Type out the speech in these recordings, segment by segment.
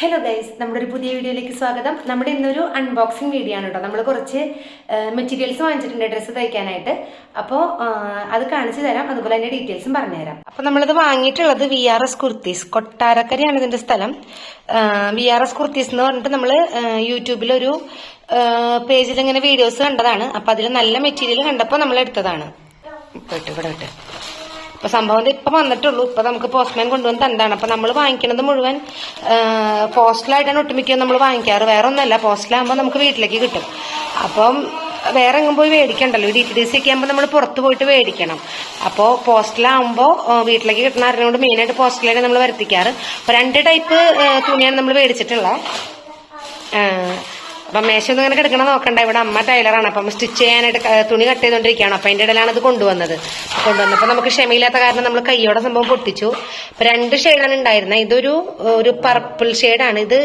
Hello guys നമ്മുടെ ഒരു പുതിയ വീഡിയോയിലേക്ക് സ്വാഗതം. നമ്മുടെ ഇന്നൊരു അൺബോക്സിങ് വീഡിയോ ആണ് കേട്ടോ. നമ്മൾ കുറച്ച് മെറ്റീരിയൽസ് വാങ്ങിച്ചിട്ടുണ്ട് ഡ്രസ്സ് തയ്ക്കാനായിട്ട്. അപ്പോൾ അത് കാണിച്ചു തരാം. അതുപോലെ തന്നെ ഡീറ്റെയിൽസും പറഞ്ഞുതരാം അപ്പോൾ നമ്മളിത് വാങ്ങിയിട്ടുള്ളത് വി ആർ എസ് കുർത്തീസ് കൊട്ടാരക്കരയാണ് ഇതിന്റെ സ്ഥലം. വി ആർ എസ് കുർത്തീസ് എന്ന് പറഞ്ഞിട്ട് നമ്മൾ യൂട്യൂബിലൊരു പേജിൽ ഇങ്ങനെ വീഡിയോസ് കണ്ടതാണ്. അപ്പോൾ അതിൽ നല്ല മെറ്റീരിയൽ കണ്ടപ്പോൾ നമ്മൾ എടുത്തതാണ് പോയിട്ട് ഇവിടെ വിട്ട്. ഇപ്പൊ സംഭവം ഇപ്പൊ വന്നിട്ടുള്ളൂ. ഇപ്പൊ നമുക്ക് പോസ്റ്റ്മാൻ കൊണ്ടുവന്ന് തന്നതാണ്. അപ്പൊ നമ്മൾ വാങ്ങിക്കുന്നത് മുഴുവൻ പോസ്റ്റലായിട്ടാണ് ഒട്ടുമിക്ക നമ്മൾ വാങ്ങിക്കാറ്. വേറെ ഒന്നല്ല പോസ്റ്റലാകുമ്പോൾ നമുക്ക് വീട്ടിലേക്ക് കിട്ടും. അപ്പം വേറെ എങ്ങും പോയി മേടിക്കണ്ടല്ലോ. ഡി ടി ഡി സി ഒക്കെ ആകുമ്പോൾ നമ്മൾ പുറത്ത് പോയിട്ട് മേടിക്കണം. അപ്പോൾ പോസ്റ്റലാകുമ്പോൾ വീട്ടിലേക്ക് കിട്ടുന്ന അറിഞ്ഞുകൊണ്ട് മെയിനായിട്ട് പോസ്റ്റലാണ് നമ്മൾ വരുത്തിക്കാറ്. അപ്പോൾ രണ്ട് ടൈപ്പ് തുണിയാണ് നമ്മൾ മേടിച്ചിട്ടുള്ളത് അപ്പം മേശൊന്നും ഇങ്ങനെ കിടക്കണ നോക്കണ്ട. ഇവിടെ അമ്മ ടൈലറാണ് അപ്പം സ്റ്റിച്ച് ചെയ്യാനായിട്ട് തുണി കട്ട് ചെയ്തുകൊണ്ടിരിക്കുകയാണ് അപ്പം അതിന്റെ ഇടയിലാണ് ഇത് കൊണ്ടുവന്നത്. കൊണ്ടുവന്നപ്പോൾ നമുക്ക് ക്ഷമയില്ലാത്ത കാരണം നമ്മൾ കൈയോടെ സംഭവം പൊട്ടിച്ചു. അപ്പം രണ്ട് ഷെയ്ഡാണ് ഉണ്ടായിരുന്നത് ഇതൊരു ഒരു പർപ്പിൾ ഷെയ്ഡാണ് ഇത്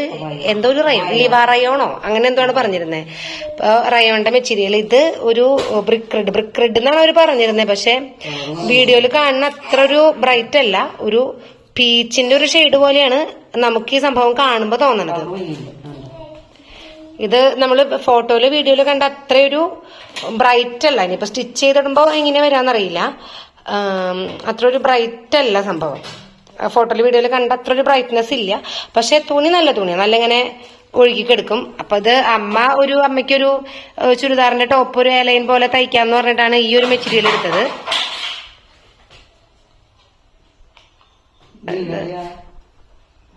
എന്തോ ഒരു റയോ ലിവാ റയോണോ അങ്ങനെ എന്തോ ആണ് പറഞ്ഞിരുന്നത് അപ്പോൾ റയോണിന്റെ മെറ്റീരിയൽ ഇത് ഒരു ബ്രിക്ക് റെഡ് ബ്രിക്ക് റെഡ് എന്നാണ് അവർ പറഞ്ഞിരുന്നത് പക്ഷേ വീഡിയോയിൽ കാണുന്ന അത്ര ഒരു ബ്രൈറ്റ് അല്ല. ഒരു പീച്ചിന്റെ ഒരു ഷെയ്ഡ് പോലെയാണ് നമുക്ക് ഈ സംഭവം കാണുമ്പോൾ തോന്നണത്. ഇത് നമ്മൾ ഫോട്ടോയിൽ വീഡിയോയിൽ കണ്ട അത്രയൊരു ബ്രൈറ്റ് അല്ല ഇനിയിപ്പോൾ സ്റ്റിച്ച് ചെയ്തിടുമ്പോൾ എങ്ങനെ വരാന്നറിയില്ല. ആം, അത്ര ഒരു ബ്രൈറ്റ് അല്ല സംഭവം ഫോട്ടോയിൽ വീഡിയോയിൽ കണ്ട അത്ര ഒരു ബ്രൈറ്റ്നെസ് ഇല്ല. പക്ഷെ തുണി നല്ല തുണിയാണ് നല്ല ഇങ്ങനെ ഒഴുകിക്കെടുക്കും അപ്പൊ ഇത് അമ്മ ഒരു അമ്മയ്ക്കൊരു ചുരിദാറിന്റെ ടോപ്പ് ഒരു ഏലൈൻ പോലെ തയ്ക്കാന്ന് പറഞ്ഞിട്ടാണ് ഈ ഒരു മെറ്റീരിയൽ എടുത്തത്.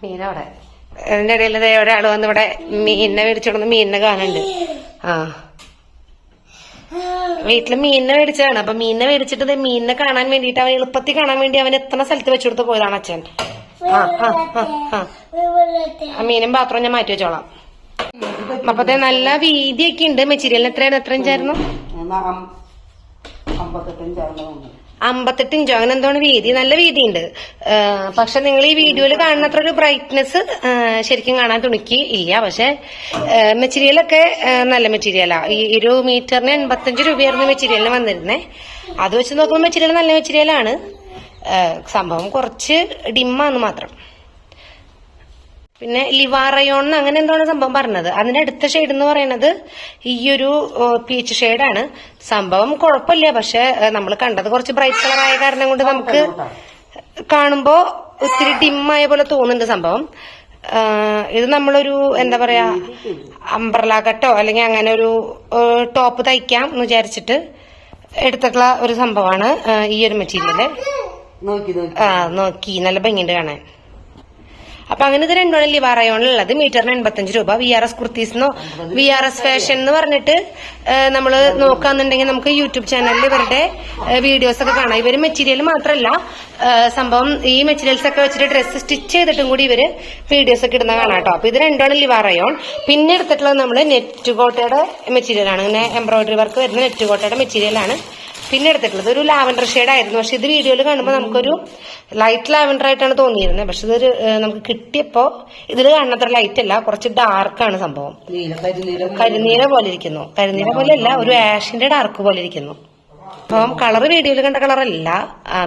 മീനവിടെ. അതിന്റെ ഇടയിൽ ഒരാൾ വന്ന് ഇവിടെ മീനിനെ മേടിച്ചോണ്ട് മീനിനെ കാണുന്നുണ്ട്. ആ. വീട്ടിൽ മീനിനെ മേടിച്ചതാണ്. അപ്പൊ മീനിനെ മേടിച്ചിട്ട് മീനിനെ കാണാൻ വേണ്ടിട്ട് അവൻ എളുപ്പത്തിൽ കാണാൻ വേണ്ടി അവൻ എത്ര സ്ഥലത്ത് വെച്ചെടുത്ത് പോയതാണ് അച്ഛൻ. ആ മീനും പാത്രം ഞാൻ മാറ്റി വെച്ചോളാം. അപ്പൊ നല്ല വീതിയൊക്കെ ഉണ്ട്. മെറ്റീരിയലിന് എത്രയാണ്? എത്ര ഇഞ്ചായിരുന്നു? അമ്പത്തെട്ട് ഇഞ്ചോ. അങ്ങനെ എന്തോ വീതി? നല്ല വീതി ഉണ്ട് പക്ഷെ നിങ്ങൾ ഈ വീഡിയോയിൽ കാണുന്നത്ര ഒരു ബ്രൈറ്റ്നെസ് ശരിക്കും കാണാൻ തുണിക്ക് ഇല്ല പക്ഷെ മെറ്റീരിയലൊക്കെ നല്ല മെറ്റീരിയലാ ഈ ഒരു മീറ്ററിന് എൺപത്തഞ്ച് രൂപയായിരുന്നു മെറ്റീരിയലിന് വന്നിരുന്നേ. അത് വെച്ച് നോക്കുമ്പോൾ മെറ്റീരിയൽ നല്ല മെറ്റീരിയലാണ് സംഭവം കുറച്ച് ഡിമ്മാന്ന് മാത്രം. പിന്നെ ലിവാറയോൺ അങ്ങനെ എന്താണ് സംഭവം പറഞ്ഞത്. അതിന്റെ അടുത്ത ഷെയ്ഡ് എന്ന് പറയുന്നത് ഈ ഒരു പീച്ച് ഷെയ്ഡാണ് സംഭവം കുഴപ്പമില്ല. പക്ഷെ നമ്മൾ കണ്ടത് കുറച്ച് ബ്രൈറ്റ് കളർ ആയ കാരണം കൊണ്ട് നമുക്ക് കാണുമ്പോ ഒത്തിരി ഡിമ്മായ പോലെ തോന്നുന്നുണ്ട് സംഭവം. ഇത് നമ്മളൊരു എന്താ പറയാ അംബ്രല കട്ടോ അല്ലെങ്കിൽ അങ്ങനെ ഒരു ടോപ്പ് തയ്ക്കാം എന്ന് വിചാരിച്ചിട്ട് എടുത്തിട്ടുള്ള ഒരു സംഭവമാണ് ഈ ഒരു മെറ്റീരിയൽ ആ നോക്കി. നല്ല ഭംഗിയുണ്ട് കാണാൻ. അപ്പൊ അങ്ങനെ ഇത് രണ്ടാണ് ലിവാറയോണിലുള്ളത് മീറ്ററിന് എൺപത്തഞ്ച് രൂപ. വി ആർ എസ് കുർത്തീസ്ന്നോ വി ആർ എസ് ഫാഷൻ എന്ന് പറഞ്ഞിട്ട് നമ്മൾ നോക്കാന്നുണ്ടെങ്കിൽ നമുക്ക് യൂട്യൂബ് ചാനലിൽ ഇവരുടെ വീഡിയോസ് ഒക്കെ കാണാം. ഇവർ മെറ്റീരിയൽ മാത്രമല്ല സംഭവം ഈ മെറ്റീരിയൽസ് ഒക്കെ വെച്ചിട്ട് ഡ്രസ്സ് സ്റ്റിച്ച് ചെയ്തിട്ടും കൂടി ഇവർ വീഡിയോസ് ഒക്കെ ഇടുന്ന കാണാം കേട്ടോ. അപ്പൊ ഇത് രണ്ടാണ് ലിവാറയോൺ പിന്നെ എടുത്തിട്ടുള്ളത് നമ്മൾ നെറ്റ് കോട്ടയുടെ മെറ്റീരിയലാണ്. ഇങ്ങനെ എംബ്രോയിഡറി വർക്ക് വരുന്ന നെറ്റ് കോട്ടയുടെ മെറ്റീരിയൽ ആണ് പിന്നെ എടുത്തിട്ടുള്ളത്. ഒരു ലാവൻഡർ ഷെയ്ഡ് ആയിരുന്നു. പക്ഷെ ഇത് വീഡിയോയിൽ കാണുമ്പോൾ നമുക്കൊരു ലൈറ്റ് ലാവൻഡർ ആയിട്ടാണ് തോന്നിയിരുന്നത് പക്ഷെ ഇതൊരു നമുക്ക് കിട്ടിയപ്പോ ഇതിൽ കാണുന്നത്ര ലൈറ്റ് അല്ല കുറച്ച് ഡാർക്കാണ് സംഭവം. കരിനീര പോലെ ഇരിക്കുന്നു. കരിനീര പോലെ അല്ല ഒരു ആഷിന്റെ ഡാർക്ക് പോലെ ഇരിക്കുന്നു. അപ്പം കളർ വീഡിയോയിൽ കണ്ട കളറല്ല.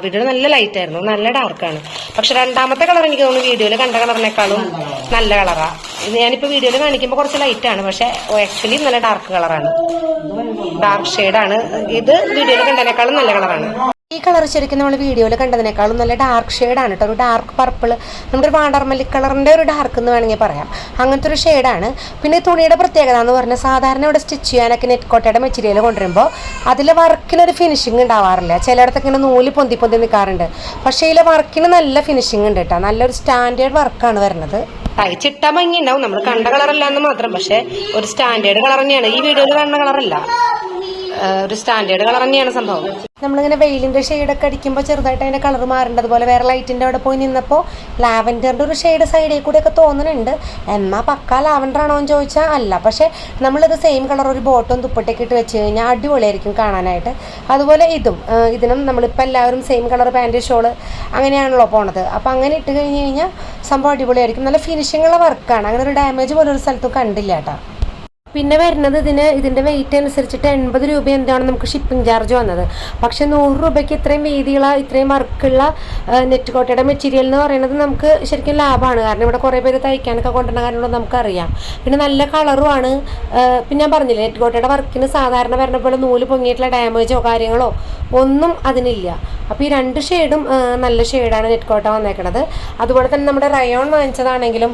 വീഡിയോ നല്ല ലൈറ്റ് ആയിരുന്നു. നല്ല ഡാർക്കാണ് പക്ഷെ രണ്ടാമത്തെ കളർ എനിക്ക് തോന്നുന്നു വീഡിയോയിൽ കണ്ട കളറിനേക്കാളും നല്ല കളറാണ് ഇത് ഞാനിപ്പോ വീഡിയോയിൽ കാണിക്കുമ്പോൾ കുറച്ച് ലൈറ്റാണ് പക്ഷെ ആക്ച്വലി നല്ല ഡാർക്ക് കളറാണ്. ഡാർക്ക് ഷെയ്ഡാണ് ഇത് വീഡിയോയിൽ കണ്ടതിനേക്കാളും നല്ല കളറാണ്. ഈ കളർ ശരിക്കും നമ്മൾ വീഡിയോയിൽ കണ്ടതിനേക്കാളും നല്ല ഡാർക്ക് ഷെയ്ഡാണ് കേട്ടോ ഒരു ഡാർക്ക് പർപ്പിൾ നമ്മുടെ ഒരു വാണ്ടർമല്ലി കളറിന്റെ ഒരു ഡാർക്ക് എന്ന് വേണമെങ്കിൽ പറയാം. അങ്ങനത്തെ ഒരു ഷെയ്ഡാണ് പിന്നെ തുണിയുടെ പ്രത്യേകത എന്ന് പറഞ്ഞാൽ സാധാരണ ഇവിടെ സ്റ്റിച്ച് ചെയ്യാനൊക്കെ നെറ്റ് കോട്ടയുടെ മെറ്റീരിയൽ കൊണ്ടുവരുമ്പോൾ അതിൽ വർക്കിനൊരു ഫിനിഷിംഗ് ഉണ്ടാവാറില്ല. ചിലയിടത്തൊക്കെ ഇങ്ങനെ നൂൽ പൊന്തി പൊന്തി നിൽക്കാറുണ്ട്. പക്ഷേ ഇതിലെ വർക്കിന് നല്ല ഫിനിഷിംഗ് ഉണ്ട് കേട്ടോ നല്ലൊരു സ്റ്റാൻഡേർഡ് വർക്കാണ് വരുന്നത്. തയ്ച്ചിട്ട ഭംഗി ഉണ്ടാവും നമ്മൾ കണ്ട കളറല്ല എന്ന് മാത്രം. പക്ഷേ ഒരു സ്റ്റാൻഡേർഡ് കളർ തന്നെയാണ്. ഈ വീഡിയോയിൽ കണ്ട കളറല്ല ഒരു സ്റ്റാൻഡേർഡ് കളർ തന്നെയാണ് സംഭവം. നമ്മളിങ്ങനെ വെയിലിന്റെ ഷെയ്ഡൊക്കെ അടിക്കുമ്പോൾ ചെറുതായിട്ട് അതിന്റെ കളർ മാറേണ്ടത് അതുപോലെ വേറെ ലൈറ്റിന്റെ അവിടെ പോയി നിന്നപ്പോൾ ലാവൻഡറിന്റെ ഒരു ഷെയ്ഡ് സൈഡിൽ കൂടെ ഒക്കെ തോന്നുന്നുണ്ട് എന്നാ പക്ക ലാവൻഡർ ആണോ എന്ന് ചോദിച്ചാൽ അല്ല. പക്ഷെ നമ്മളിത് സെയിം കളർ ഒരു ബോട്ടും ദുപ്പട്ടൊക്കെ ഇട്ട് വെച്ച് കഴിഞ്ഞാൽ അടിപൊളിയായിരിക്കും കാണാനായിട്ട്. അതുപോലെ ഇതും ഇതിനും നമ്മളിപ്പോൾ എല്ലാവരും സെയിം കളർ പാന്റ് ഷോൾ അങ്ങനെയാണല്ലോ പോണത്. അപ്പോൾ അങ്ങനെ ഇട്ട് കഴിഞ്ഞ് കഴിഞ്ഞാൽ സംഭവം അടിപൊളിയായിരിക്കും. നല്ല ഫിനിഷിംഗ് ഉള്ള വർക്കാണ് അങ്ങനെ ഒരു ഡാമേജ് പോലും ഒരു സ്ഥലത്തും കണ്ടില്ല കേട്ടോ. പിന്നെ വരുന്നത് ഇതിന് ഇതിന്റെ വെയിറ്റ് അനുസരിച്ചിട്ട് എൺപത് രൂപ എന്താണ് നമുക്ക് ഷിപ്പിംഗ് ചാർജ് വന്നത്. പക്ഷെ നൂറ് രൂപയ്ക്ക് ഇത്രയും വീതിയുള്ള ഇത്രയും വർക്കുള്ള നെറ്റ് കോട്ടയുടെ മെറ്റീരിയൽ എന്ന് പറയുന്നത് നമുക്ക് ശരിക്കും ലാഭമാണ് കാരണം ഇവിടെ കുറേ പേര് തയ്ക്കാനൊക്കെ കൊണ്ടുവരുന്ന കാര്യങ്ങളും നമുക്കറിയാം. പിന്നെ നല്ല കളറുമാണ് പിന്നെ ഞാൻ പറഞ്ഞില്ലേ നെറ്റ് കോട്ടയുടെ വർക്കിന് സാധാരണ വരുന്ന പോലെ നൂൽ പൊങ്ങിയിട്ടുള്ള ഡാമേജോ കാര്യങ്ങളോ ഒന്നും അതിനില്ല. അപ്പോൾ ഈ രണ്ട് ഷെയ്ഡും നല്ല ഷെയ്ഡാണ് നെറ്റ് കോട്ട വന്നേക്കണത്. അതുപോലെ തന്നെ നമ്മുടെ റയോൺ വാങ്ങിച്ചതാണെങ്കിലും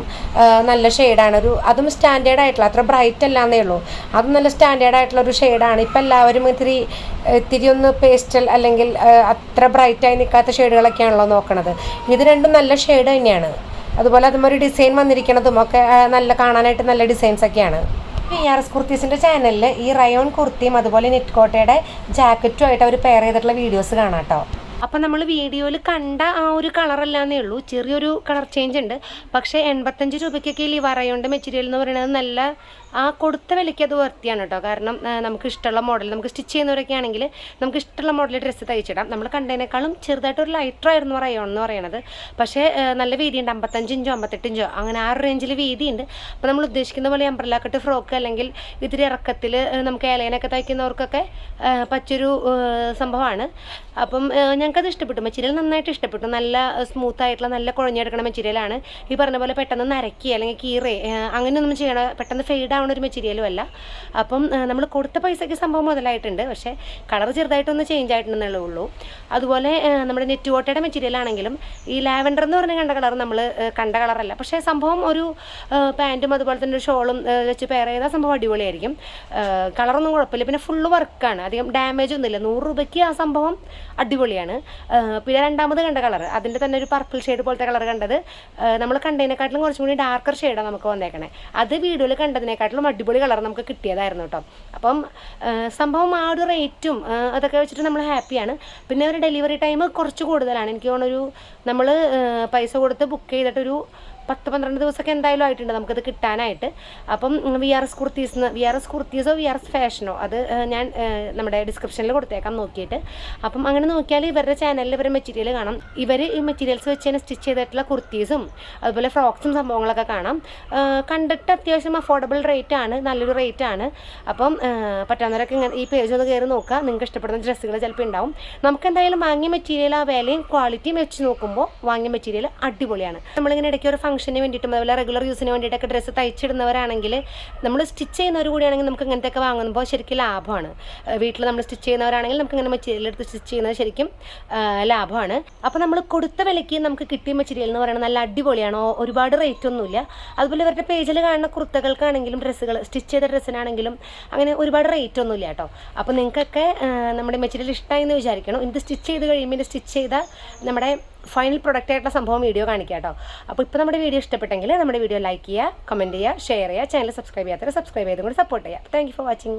നല്ല ഷെയ്ഡാണ് ഒരു അതും സ്റ്റാൻഡേർഡ് ആയിട്ടുള്ള അത്ര ബ്രൈറ്റ് അല്ലാന്നേ ഉള്ളൂ. അതും നല്ല സ്റ്റാൻഡേർഡ് ആയിട്ടുള്ള ഒരു ഷെയ്ഡാണ് ഇപ്പം എല്ലാവരും ഇത്തിരി ഇത്തിരി ഒന്ന് പേസ്റ്റൽ അല്ലെങ്കിൽ അത്ര ബ്രൈറ്റായി നിൽക്കാത്ത ഷെയ്ഡുകളൊക്കെയാണല്ലോ നോക്കണത്. ഇത് രണ്ടും നല്ല ഷെയ്ഡ് തന്നെയാണ്. അതുപോലെ അതുമൊരു ഡിസൈൻ വന്നിരിക്കണതും ഒക്കെ നല്ല കാണാനായിട്ട് നല്ല ഡിസൈൻസ് ഒക്കെയാണ്. പി ആർ എസ് കുർത്തീസിന്റെ ചാനലിൽ ഈ റയോൺ കുർത്തിയും അതുപോലെ നെറ്റ് കോട്ടയുടെ ജാക്കറ്റും ആയിട്ട് അവർ പെയർ ചെയ്തിട്ടുള്ള വീഡിയോസ് കാണാം കേട്ടോ അപ്പം നമ്മൾ വീഡിയോയിൽ കണ്ട ആ ഒരു കളറല്ലാന്നേ ഉള്ളൂ. ചെറിയൊരു കളർ ചേഞ്ച് ഉണ്ട്. പക്ഷേ എൺപത്തഞ്ച് രൂപയ്ക്കൊക്കെ ഈ റയോണിന്റെ മെറ്റീരിയൽ എന്ന് പറയുന്നത് നല്ല ആ കൊടുത്ത വിലയ്ക്ക് അത് വർത്തിയാണ് കേട്ടോ കാരണം നമുക്ക് ഇഷ്ടമുള്ള മോഡൽ നമുക്ക് സ്റ്റിച്ച് ചെയ്യുന്നവരൊക്കെ ആണെങ്കിൽ നമുക്ക് ഇഷ്ടമുള്ള മോഡൽ ഡ്രസ്സ് തയ്ച്ചിടാം. നമ്മൾ കണ്ടതിനേക്കാളും ചെറുതായിട്ടൊരു ലൈറ്റർ ആയിരുന്നു റയോൺ എന്ന് പറയുന്നത് പക്ഷേ നല്ല വീതിയുണ്ട് അമ്പത്തഞ്ച് ഇഞ്ചോ അമ്പത്തെട്ട് അങ്ങനെ ആ റേഞ്ചിൽ വീതിയുണ്ട് അപ്പോൾ നമ്മൾ ഉദ്ദേശിക്കുന്ന പോലെ അംബ്രല്ല കട്ട് ഫ്രോക്ക് അല്ലെങ്കിൽ ഇതിരി ഇറക്കത്തിൽ നമുക്ക് ഏലയനൊക്കെ തയ്ക്കുന്നവർക്കൊക്കെ പറ്റൊരു സംഭവമാണ്. അപ്പം ഞങ്ങൾക്കത് ഇഷ്ടപ്പെട്ടു. മെറ്റീരിയൽ നന്നായിട്ട് ഇഷ്ടപ്പെട്ടു. നല്ല സ്മൂത്ത് ആയിട്ടുള്ള നല്ല കുഴഞ്ഞെടുക്കണ മെറ്റീരിയലാണ്. ഈ പറഞ്ഞ പോലെ പെട്ടെന്ന് നരക്കി അല്ലെങ്കിൽ കീറേ അങ്ങനെയൊന്നും ചെയ്യണ പെട്ടെന്ന് ഫെയ്ഡ് ആവുന്ന ഒരു മെറ്റീരിയലും അല്ല. അപ്പം നമ്മൾ കൊടുത്ത പൈസയ്ക്ക് സംഭവം മുതലായിട്ടുണ്ട്. പക്ഷേ കളർ ചെറുതായിട്ടൊന്ന് ചേഞ്ച് ആയിട്ടുണ്ടെന്നേ ഉള്ളൂ. അതുപോലെ നമ്മുടെ നെറ്റ് കോട്ടയുടെ മെറ്റീരിയൽ ആണെങ്കിലും ഈ ലാവൻഡർ എന്ന് പറഞ്ഞ കണ്ട കളർ നമ്മൾ കണ്ട കളറല്ല പക്ഷേ സംഭവം ഒരു പാന്റും അതുപോലെ തന്നെ ഒരു ഷോളും വെച്ച് പെയർ ചെയ്താൽ സംഭവം അടിപൊളിയായിരിക്കും. കളറൊന്നും കുഴപ്പമില്ല. പിന്നെ ഫുള്ള് വർക്കാണ് അധികം ഡാമേജ് ഒന്നുമില്ല. നൂറ് രൂപയ്ക്ക് ആ സംഭവം അടിപൊളിയാണ്. പിന്നെ രണ്ടാമത് കണ്ട കളർ അതിന്റെ തന്നെ ഒരു പർപ്പിൾ ഷെയ്ഡ് പോലത്തെ കളർ കണ്ടത്. നമ്മൾ കണ്ടതിനെക്കാട്ടിലും കുറച്ചും കൂടി ഡാർക്കർ ഷെയ്ഡാണ് നമുക്ക് വന്നേക്കണേ. അത് വീഡിയോയിൽ കണ്ടതിനെക്കാട്ടിലും അടിപൊളി കളർ നമുക്ക് കിട്ടിയതായിരുന്നു കേട്ടോ. അപ്പം സംഭവം ആ ഒരു റേറ്റും അതൊക്കെ വെച്ചിട്ട് നമ്മൾ ഹാപ്പിയാണ് പിന്നെ ഒരു ഡെലിവറി ടൈം കുറച്ച് കൂടുതലാണ്. എനിക്ക് തോന്നുന്നൊരു നമ്മൾ പൈസ കൊടുത്ത് ബുക്ക് ചെയ്തിട്ടൊരു പത്ത് പന്ത്രണ്ട് ദിവസമൊക്കെ എന്തായാലും ആയിട്ടുണ്ട്. നമുക്കത് കിട്ടാനായിട്ട്. അപ്പം V R S kurtis V R S കുർത്തീസോ V R S ഫാഷനോ അത് ഞാൻ നമ്മുടെ ഡിസ്ക്രിപ്ഷനിൽ കൊടുത്തേക്കാം നോക്കിയിട്ട്. അപ്പം അങ്ങനെ നോക്കിയാൽ ഇവരുടെ ചാനലിൽ ഇവരുടെ മെറ്റീരിയൽ കാണാം. ഇവർ ഈ മെറ്റീരിയൽസ് വെച്ച് തന്നെ സ്റ്റിച്ച് ചെയ്തിട്ടുള്ള കുർത്തീസും അതുപോലെ ഫ്രോക്സും സംഭവങ്ങളൊക്കെ കാണാം. കണ്ടിട്ട് അത്യാവശ്യം അഫോർഡബിൾ റേറ്റ് ആണ് നല്ലൊരു റേറ്റ് ആണ്. അപ്പം പറ്റാവുന്നവരൊക്കെ ഇങ്ങനെ ഈ പേജ് ഒന്ന് കയറി നോക്കുക. നിങ്ങൾക്ക് ഇഷ്ടപ്പെടുന്ന ഡ്രസ്സുകൾ ചിലപ്പോൾ ഉണ്ടാവും നമുക്ക് എന്തായാലും വാങ്ങിയ മെറ്റീരിയൽ ആ വിലയും ക്വാളിറ്റിയും വെച്ച് നോക്കുമ്പോൾ വാങ്ങിയ മെറ്റീരിയൽ അടിപൊളിയാണ്. നമ്മളിങ്ങനെ ഇടയ്ക്ക് ഒരു ഫംഗ്ഷന് വേണ്ടിയിട്ടും അതുപോലെ റെഗുലർ യൂസിന് വേണ്ടിയിട്ടൊക്കെ ഡ്രസ്സ് തയ്ച്ചിടുന്നവരാണെങ്കിൽ നമ്മൾ സ്റ്റിച്ച് ചെയ്യുന്നവർ കൂടിയാണെങ്കിൽ നമുക്ക് ഇങ്ങനത്തെയൊക്കെ വാങ്ങുമ്പോൾ ശരിക്കും ലാഭമാണ്. വീട്ടിൽ നമ്മൾ സ്റ്റിച്ച് ചെയ്യുന്നവരാണെങ്കിൽ നമുക്ക് ഇങ്ങനെ മെറ്റീരിയൽ എടുത്ത് സ്റ്റിച്ച് ചെയ്യുന്നത് ശരിക്കും ലാഭമാണ്. അപ്പോൾ നമ്മൾ കൊടുത്ത വിലയ്ക്ക് നമുക്ക് കിട്ടിയ മെറ്റീരിയൽ എന്ന് പറയുന്നത് നല്ല അടിപൊളിയാണ്. ഒരുപാട് റേറ്റ് ഒന്നുമില്ല. അതുപോലെ ഇവരുടെ പേജിൽ കാണുന്ന കുർത്തകൾക്കാണെങ്കിലും ഡ്രസ്സുകൾ സ്റ്റിച്ച് ചെയ്ത ഡ്രസ്സിനാണെങ്കിലും അങ്ങനെ ഒരുപാട് റേറ്റ് ഒന്നുമില്ല കേട്ടോ. അപ്പോൾ നിങ്ങൾക്കൊക്കെ നമ്മുടെ മെറ്റീരിയൽ ഇഷ്ടമായി എന്ന് വിചാരിക്കണം. ഇത് സ്റ്റിച്ച് ചെയ്ത് കഴിയുമ്പോൾ സ്റ്റിച്ച് ചെയ്ത നമ്മുടെ ഫൈനൽ പ്രൊഡക്റ്റ് ആയിട്ടുള്ള സംഭവം വീഡിയോ കാണിക്കാം കേട്ടോ അപ്പോൾ ഇപ്പോൾ നമ്മുടെ വീഡിയോ ഇഷ്ടപ്പെട്ടെങ്കിൽ നമ്മുടെ വീഡിയോ ലൈക്ക് ചെയ്യുക കമന്റ് ചെയ്യുക ഷെയർ ചെയ്യുക ചാനൽ സബ്സ്ക്രൈബ് ചെയ്യാത്തവരെ സബ്സ്ക്രൈബ് ചെയ്തും കൂടി സപ്പോർട്ട് ചെയ്യുക. Thank for watching